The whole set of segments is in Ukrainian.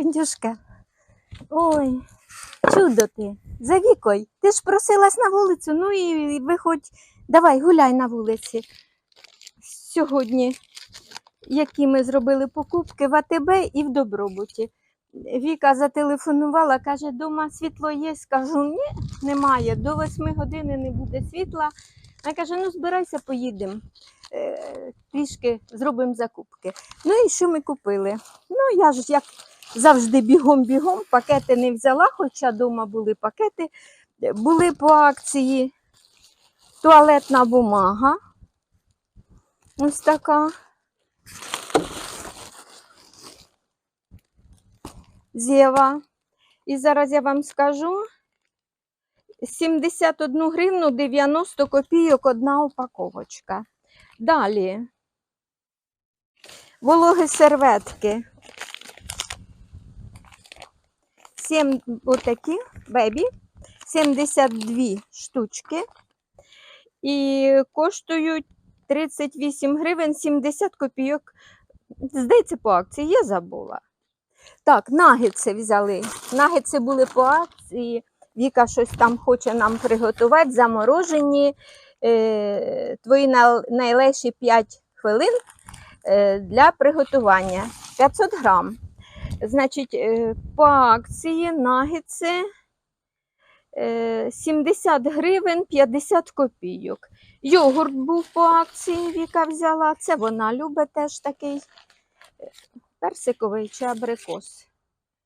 Пендюшка. Ой, чудо ти. За вікою. Ти ж просилась на вулицю, ну і виходь, давай гуляй на вулиці. Сьогодні, які ми зробили покупки в АТБ і в Добробуті. Віка зателефонувала, каже, дома світло є. Кажу, ні, немає. До восьми години не буде світла. Вона каже, ну збирайся, поїдемо. Е, трішки зробимо закупки. Ну і що ми купили? Ну, я ж як завжди бігом-бігом, пакети не взяла, хоча вдома були пакети. Були по акції туалетна бумага. Ось така. Зєва. І зараз я вам скажу. 71 гривну 90 копійок одна упаковочка. Далі. Вологі серветки. 7 отакі бебі. 72 штучки. І коштують 38 гривень 70 копійок. Здається, по акції, я забула. Так, нагетси взяли. Нагетси були по акції. Віка щось там хоче нам приготувати, заморожені. Е, твої най- найлегші 5 хвилин е, для приготування. 500 грам. Значить, е, по акції нагетси е, 70 гривень 50 копійок. Йогурт був по акції, Віка взяла. Це вона любить теж такий е, персиковий чи абрикос.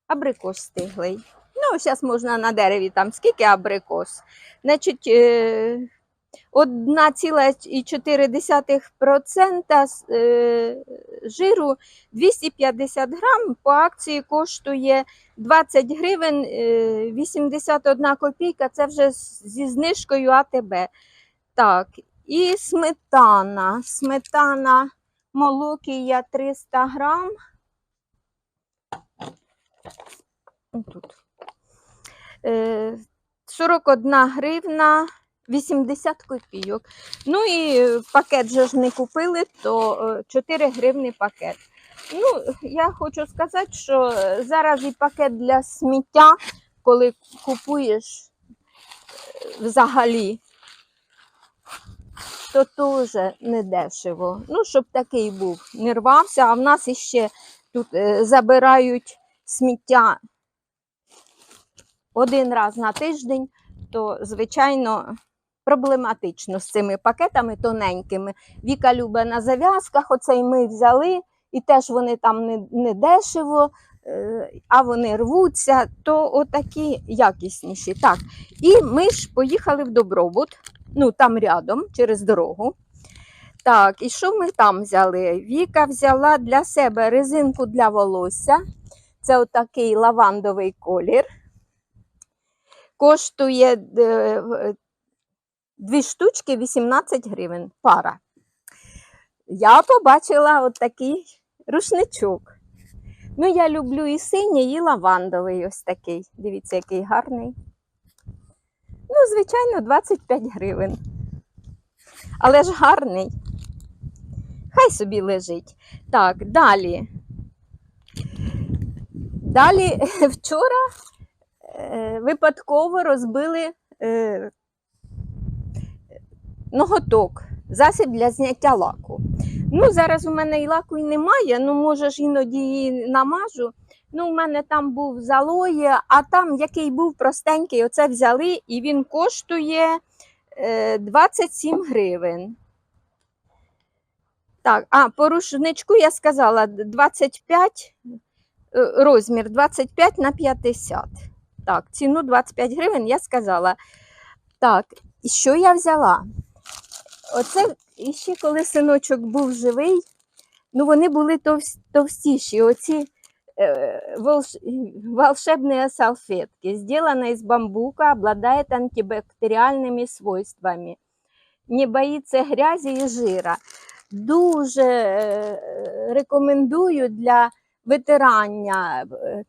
Абрикос стиглий. Ну, зараз можна на дереві там скільки абрикос. Значить, 1,4% з, е, жиру 250 грам по акції коштує 20 гривень е, 81 копійка. Це вже зі знижкою АТБ. Так, і сметана. Сметана молокія 300 грам. Тут. Е, 41 гривна 80 копійок. Ну і е, пакет же ж не купили, то е, 4 гривни пакет. Ну, я хочу сказати, що е, зараз і пакет для сміття, коли купуєш е, взагалі, то теж не дешево. Ну, щоб такий був, не рвався, а в нас іще тут е, забирають сміття один раз на тиждень, то, звичайно, проблематично з цими пакетами тоненькими. Віка любить на зав'язках, оцей ми взяли, і теж вони там не, не дешево, е, а вони рвуться, то отакі якісніші. Так, і ми ж поїхали в Добробут, ну там рядом, через дорогу. Так, і що ми там взяли? Віка взяла для себе резинку для волосся. Це отакий лавандовий колір. Коштує е, дві штучки 18 гривень пара. Я побачила от такий рушничок. Ну, я люблю і синій, і лавандовий ось такий. Дивіться, який гарний. Ну, звичайно, 25 гривень. Але ж гарний. Хай собі лежить. Так, далі. Далі вчора е, випадково розбили е, ноготок, засіб для зняття лаку. Ну, зараз у мене і лаку і немає, ну, може ж іноді її намажу. Ну, у мене там був залоє, а там який був простенький, оце взяли, і він коштує е, 27 гривень. Так, а по рушничку я сказала 25, е, розмір 25 на 50. Так, ціну 25 гривень я сказала. Так, і що я взяла? Оце ще коли синочок був живий, ну вони були товс- товстіші. Оці е, волш... волшебные салфетки, сделана из бамбука, обладает антибактериальными свойствами, не боїться грязі і жира. Дуже е, рекомендую для витирання е,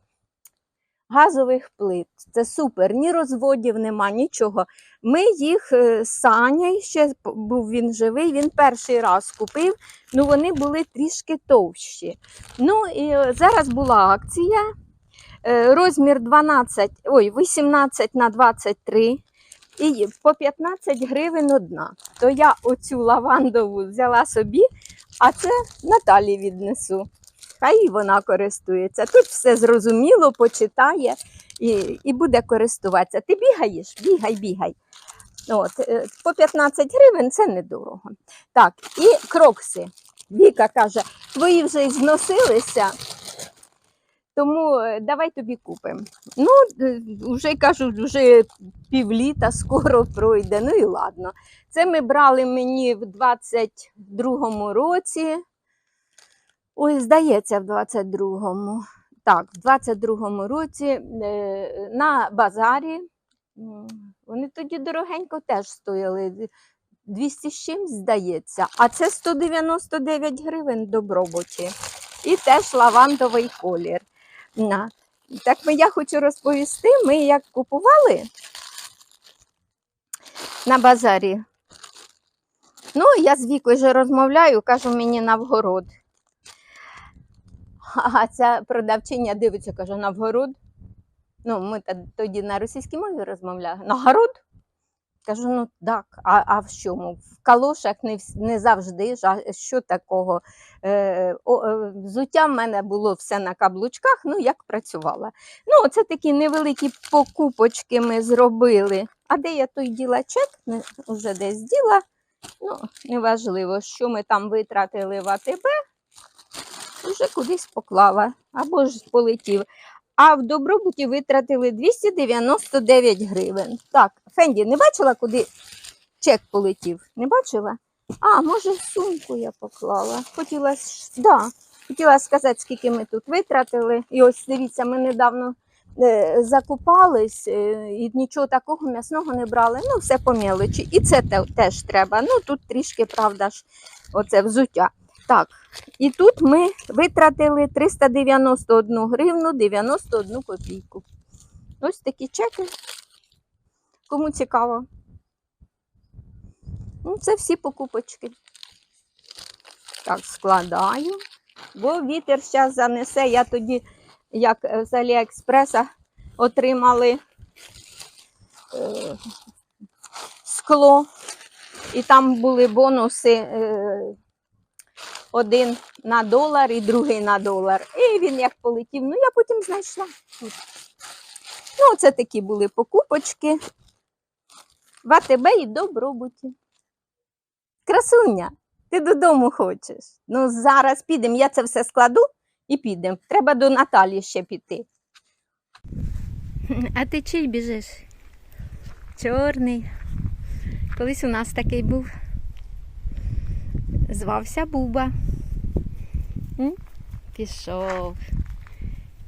газових плит. Це супер, ні розводів нема, нічого. Ми їх е, Саня, ще був він живий, він перший раз купив, ну вони були трішки товщі. Ну і е, зараз була акція. Е, Розмір 12, ой, 18 на 23 і по 15 гривень одна. То я оцю лавандову взяла собі, а це Наталі віднесу. Хай і вона користується. Тут все зрозуміло, почитає і, і буде користуватися. Ти бігаєш? Бігай, бігай. От, е, по 15 гривень це недорого. Так, і крокси. Віка каже, твої вже й зносилися, тому е, давай тобі купимо. Ну, е, вже кажу, вже півліта скоро пройде. Ну і ладно. Це ми брали мені в 22-му році. Ой, здається, в 22-му. Так, в 22-му році е, на базарі. Вони тоді дорогенько теж стояли. 200 з чимсь, здається, а це 199 гривень добробуті. І теж лавандовий колір. На. Так ми, я хочу розповісти, ми як купували на базарі. Ну, я з Вікою вже розмовляю, кажу мені Навгород. А ця продавчиня дивиться, каже, Навгород. Ну, ми тоді на російській мові розмовляли. Новгород? Кажу, ну так, а, а в чому? В калошах не, не завжди ж, а що такого? Е, о, е, взуття в мене було все на каблучках, ну як працювала. Ну, це такі невеликі покупочки ми зробили. А де я той діла чек? Вже десь діла. Ну, неважливо, що ми там витратили в АТБ, вже кудись поклала або ж полетів. А в добробуті витратили 299 гривень. Так, Фенді, не бачила, куди чек полетів? Не бачила? А, може, сумку я поклала. Хотіла, да, хотіла сказати, скільки ми тут витратили. І ось дивіться, ми недавно е, закупались е, і нічого такого м'ясного не брали. Ну, все по мелочі. І це теж треба. Ну, тут трішки, правда ж, оце взуття. Так, і тут ми витратили 391 гривну 91 копійку. Ось такі чеки. Кому цікаво. Ну, це всі покупочки. Так, складаю. Бо вітер зараз занесе. Я тоді, як е, з Аліекспреса, отримали е, скло, і там були бонуси. Е, один на долар і другий на долар. І він як полетів. Ну, я потім знайшла тут. Ну, це такі були покупочки в АТБ і добробуті. Красуня, ти додому хочеш. Ну, зараз підемо. Я це все складу і підемо. Треба до Наталі ще піти. А ти чий біжиш? Чорний. Колись у нас такий був. Звався Буба. Пішов.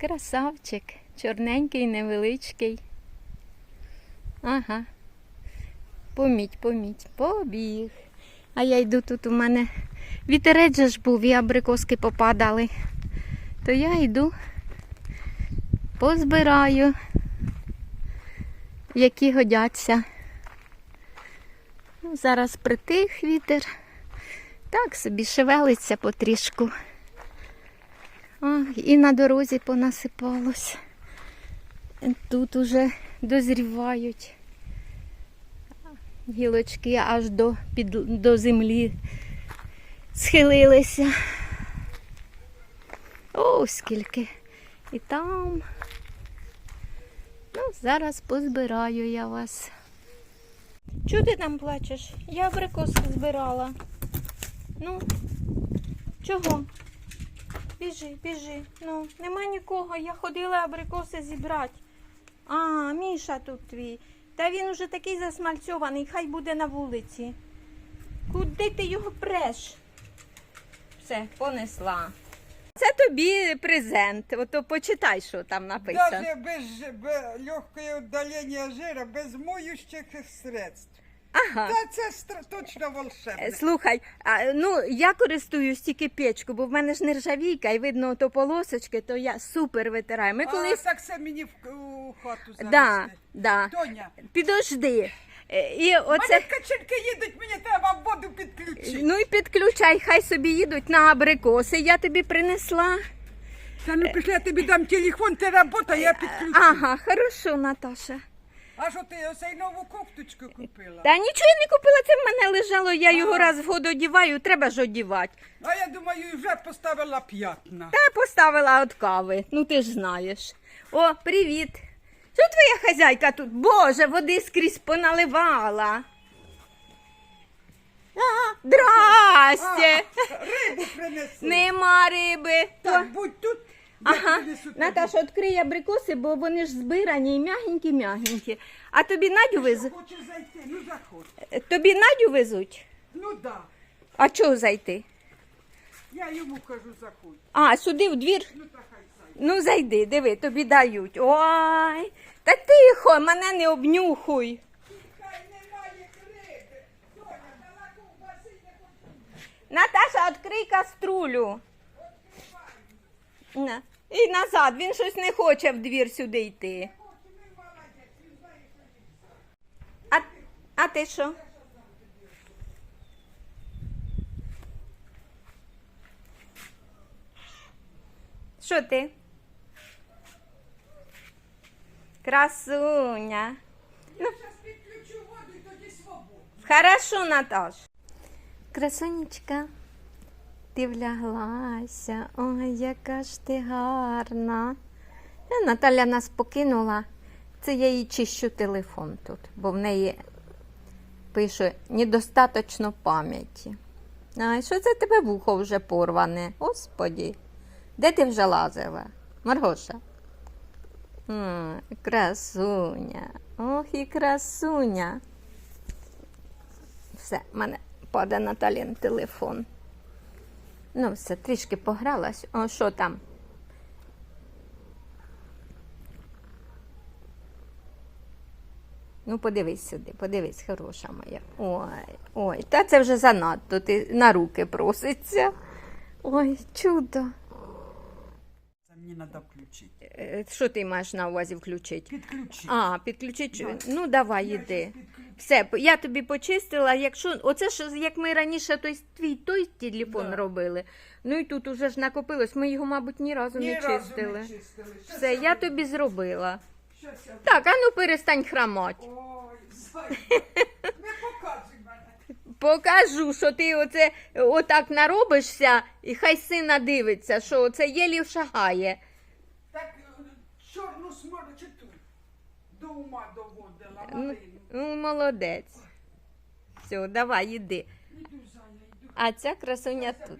Красавчик, чорненький, невеличкий. Ага. Поміть, поміть, побіг. А я йду тут у мене вітерець же ж був, і абрикоски попадали. То я йду, позбираю, які годяться. Ну, зараз притих вітер. Так собі шевелиться потрішку. О, і на дорозі понасипалось. Тут уже дозрівають. Гілочки аж до, під, до землі схилилися. О, скільки. І там. Ну, зараз позбираю я вас. Чого ти там плачеш? Я абрикоски збирала. Ну, чого? Біжи, біжи. Ну, нема нікого. Я ходила абрикоси зібрати. А, Міша тут твій. Та він уже такий засмальцьований, хай буде на вулиці. Куди ти його преш? Все, понесла. Це тобі презент. Ото почитай, що там написано. Даже без, без легкого удаления жира, без моющих средств. Ага. Та це точно Е, волшебне. Слухай, а, ну я користуюсь тільки печку, бо в мене ж нержавійка і видно то полосочки, то я супер витираю. Ми А так це мені в, у хату занести. Да, да. Тоня, Підожди. Е, І мене оце. качельки їдуть, мені треба воду підключити. Ну і підключай, хай собі їдуть на абрикоси. Я тобі принесла. Та ну пішли, я тобі дам телефон, ти робота, я підключу. Ага, хорошо, Наташа. А що ти оцей нову кофточку купила? Та нічого я не купила, це в мене лежало, я його раз в год одіваю, треба ж одівати. А я думаю, вже поставила п'ятна. Та поставила від кави, ну ти ж знаєш. О, привіт. Що твоя хазяйка тут? Боже, води скрізь поналивала. Ага, здрасте. А, рибу принеси. Нема риби. Так, будь тут. Ага. Наташа, відкрий абрикоси, бо вони ж збирані і м'ягенькі-м'ягенькі. А тобі Надю везуть? Хочу зайти, ну заходь. Тобі Надю везуть? Ну да. А чого зайти? Я йому кажу, заходь. А, сюди в двір? Ну та хай зайде. Ну, зайди, диви, тобі дають. Ой, та тихо, мене не обнюхуй. Хай немає риби. Доня, дала ковбаси, не хочу. Наташа, відкрий каструлю. На. І назад, він щось не хоче в двір сюди йти. А, а ти що? Що ти? Красуня. Зараз підключу воду і тоді свободу. Хорошо, Наташ. Красунечка, ти вляглася. Ой, яка ж ти гарна. Е, Наталя нас покинула. Це я їй чищу телефон тут, бо в неї пише недостаточно пам'яті. Ай, що це тебе вухо вже порване? Господі. Де ти вже лазила? Маргоша? М, красуня. Ох і красуня. Все, в мене падає Наталін телефон. Ну, все, трішки погралась. О, що там? Ну, подивись сюди, подивись, хороша моя. Ой, ой, та це вже занадто, ти на руки проситься. Ой, чудо. Мені треба включити. Е, Що ти маєш на увазі включити? Підключити. А, підключити. Да. Ну, давай, Я щас підключу. Все, п- я тобі почистила. Якщо оце ж як ми раніше той твій той телефон Да. робили. Ну і тут уже ж накопилось. Ми його, мабуть, ні разу Ні не разу чистили. не чистили. Щас Все, я буду. тобі зробила. Щас я Так, а ну перестань храмати. Ой. Покажу, що ти оце отак наробишся, і хай сина дивиться, що оце єлі шагає. Так е, чорну сморчиту до ума доводила Ну, ну, молодець. Все, давай, іди. А ця красуня тут.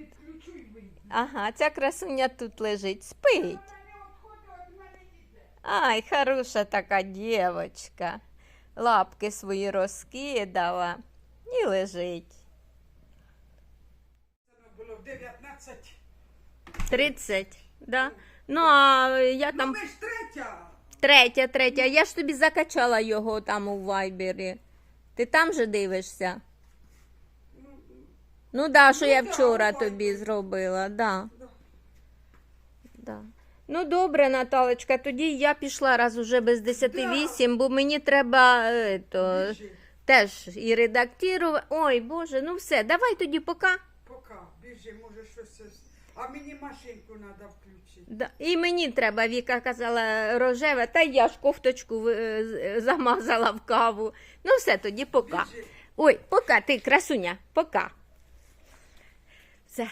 Ага, ця красуня тут лежить, спить. Ай, хороша така дівочка. Лапки свої розкидала і лежить. Це було в 19. 30, да? Ну, а я Ну там ми ж третя. третя, третя. Я ж тобі закачала його там у вайбері. Ти там же дивишся? Ну, да, що Ну, я да, вчора Вайбері. тобі зробила, да. Да. Да. Ну, добре, Наталочка, тоді я пішла раз уже без 10 8, бо мені треба е, то, Біжи. Теж і редактувати. Ой, Боже, ну все, давай тоді пока. Пока, біжи, може щось. А мені машинку треба включити. Да. І мені треба, Віка казала рожеве, та я ж кофточку е, замазала в каву. Ну все, тоді пока. Біжи. Ой, пока, ти красуня, пока. Все.